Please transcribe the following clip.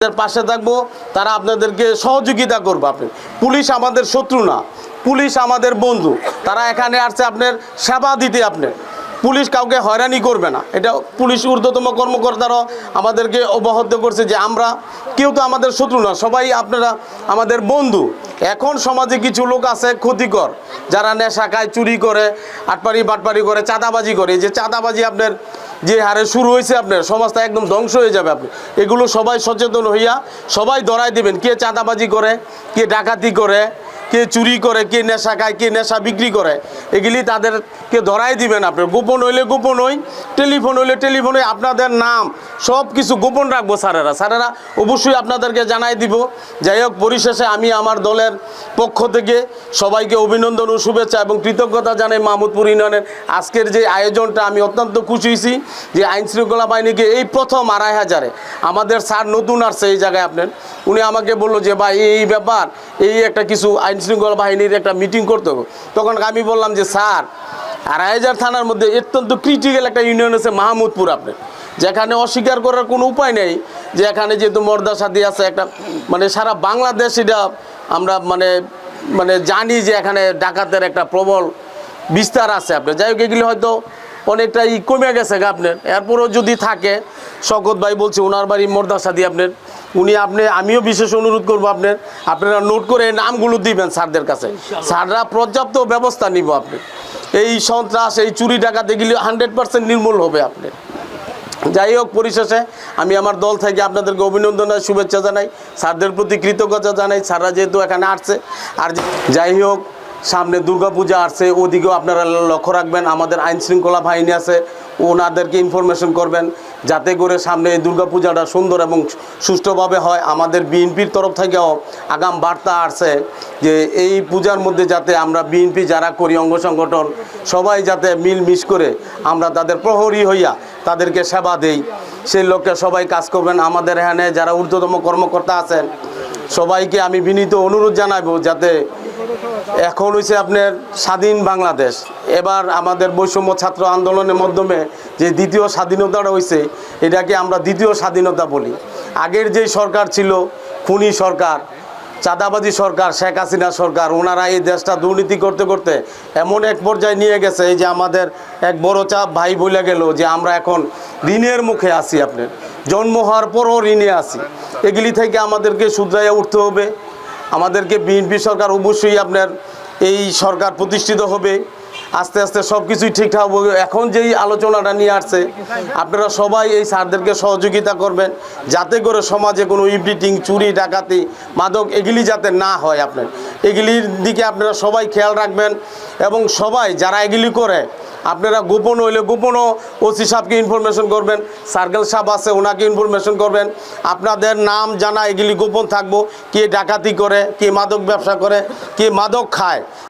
পাশে থাকব, তারা আপনাদেরকে সহযোগিতা করবে আপনি। পুলিশ আমাদের শত্রু না, পুলিশ আমাদের বন্ধু, তারা এখানে আসছে আপনার সেবা দিতে আপনার পুলিশ কাউকে হয়রানি করবে না। এটা পুলিশ ঊর্ধ্বতম কর্মকর্তারাও আমাদেরকে অবহত করছে যে আমরা কেউ তো আমাদের শত্রু না, সবাই আপনারা আমাদের বন্ধু। এখন সমাজে কিছু লোক আছে ক্ষতিকর, যারা নেশা খায়, চুরি করে আটপারি বাটপারি করে, চাঁদাবাজি করে। যে চাঁদাবাজি আপনার যে হারে শুরু হয়েছে আপনার, সমাজটা একদম ধ্বংস হয়ে যাবে আপনি। এগুলো সবাই সচেতন হইয়া সবাই ধরাই দিবেন। কে চাঁদাবাজি করে, কে ডাকাতি করে কে চুরি করে, কে নেশা খায়, কে নেশা বিক্রি করে, এগুলি তাদেরকে ধরাই দিবেন আপনি। গোপন হইলে গোপন হই, টেলিফোন হইলে টেলিফোন হই, আপনাদের নাম, সব কিছু গোপন রাখব স্যারেরা। স্যারেরা অবশ্যই আপনাদেরকে জানাই দিব। যাই হোক, পরিশেষে আমি আমার দলের পক্ষ থেকে সবাইকে অভিনন্দন ও শুভেচ্ছা এবং কৃতজ্ঞতা জানাই মাহমুদপুর ইউনিয়নের আজকের যে আয়োজনটা, আমি অত্যন্ত খুশি হয়েছি যে আইন শৃঙ্খলা বাহিনীকে এই প্রথম আড়াই হাজারে আমাদের স্যার নতুন আসছে এই জায়গায় আপনার। উনি আমাকে বলল যে, ভাই, এই ব্যাপার, এই একটা কিছু আইন শৃঙ্খলা বাহিনীর একটা মিটিং করতে হবে। তখন আমি বললাম যে, স্যার হাজার থানার মধ্যে অত্যন্ত ক্রিটিক্যাল একটা ইউনিয়ন আছে মাহমুদপুর আপনার। যেখানে অস্বীকার করার কোনো উপায় নেই যে, এখানে যেহেতু মর্দা আছে, একটা মানে সারা বাংলাদেশ এটা আমরা মানে মানে জানি যে, এখানে ডাকাতের একটা প্রবল বিস্তার আছে আপনার। যাই হোক, এগুলি হয়তো অনেকটাই কমে গেছে আপনার। এরপরও যদি থাকে শকত ভাই বলছে, ওনার বাড়ি মর্দা সাথী আপনার। উনি আপনি আমিও বিশেষ অনুরোধ করব আপনার আপনারা নোট করে নামগুলো দিবেন স্যারদের কাছে। স্যাররা পর্যাপ্ত ব্যবস্থা নিব আপনি। এই সন্ত্রাস এই চুরি ডাকাত এগুলি হান্ড্রেড পার্সেন্ট নির্মূল হবে আপনার যাই হোক পরিশেষে আমি আমার দল থেকে আপনাদেরকে অভিনন্দন আর শুভেচ্ছা জানাই। স্যারদের প্রতি কৃতজ্ঞতা জানাই। স্যাররা যেহেতু এখানে আসছে আর যাই হোক সামনে দুর্গাপূজা আসছে, ওদিকেও আপনারা লক্ষ্য রাখবেন, আমাদের আইন শৃঙ্খলা বাহিনী আছে, ওনাদেরকে ইনফরমেশন করবেন, যাতে করে সামনে এই দুর্গাপূজাটা সুন্দর এবং সুষ্ঠুভাবে হয়। আমাদের বিএনপির তরফ থেকেও আগাম বার্তা আসছে যে, এই পূজার মধ্যে যাতে আমরা বিএনপি যারা করি, অঙ্গ সংগঠন, সবাই যাতে মিল মিশ করে আমরা তাদের প্রহরী হইয়া তাদেরকে সেবা দেই। সেই লক্ষ্যে সবাই কাজ করবেন। আমাদের এখানে যারা ঊর্ধ্বতম কর্মকর্তা আছেন, সবাইকে আমি বিনীত অনুরোধ জানাব যাতে এখন হয়েছে আপনার স্বাধীন বাংলাদেশ। এবার আমাদের বৈষম্য ছাত্র আন্দোলনের মাধ্যমে যে দ্বিতীয় স্বাধীনতাটা হয়েছে এটাকে আমরা দ্বিতীয় স্বাধীনতা বলি। আগের যেই সরকার ছিল, খুনি সরকার, চাঁদাবাজি সরকার, শেখ হাসিনা সরকার, ওনারা এই দেশটা দুর্নীতি করতে করতে এমন এক পর্যায়ে নিয়ে গেছে, এই যে আমাদের এক বড় চাপ ভাই বলে গেল যে আমরা এখন ঋণের মুখে আছি আপনার। জন্ম হওয়ার পরও ঋণে আছি। এগুলি থেকে আমাদেরকে শুধরাইয়া উঠতে হবে। আমাদেরকে বিএনপি সরকার অবশ্যই আপনার এই সরকার প্রতিষ্ঠিত হবে। আস্তে আস্তে সব কিছুই ঠিকঠাক হবে। এখন যেই আলোচনাটা নিয়ে আসছে, আপনারা সবাই এই স্যারদেরকে সহযোগিতা করবেন, যাতে করে সমাজে কোনো ইভরিটিং চুরি, ডাকাতি, মাদক এগুলি যাতে না হয় আপনার। এগুলির দিকে আপনারা সবাই খেয়াল রাখবেন এবং সবাই যারা এগুলি করে, আপনারা গোপন হইলে গোপনও ওসি সাহেবকে ইনফরমেশন করবেন, সার্কেল সাহেব আছে ওনাকে ইনফরমেশন করবেন, আপনাদের নাম জানা এগুলি গোপন থাকব, কে ডাকাতি করে, কে মাদক ব্যবসা করে, কে মাদক খায়।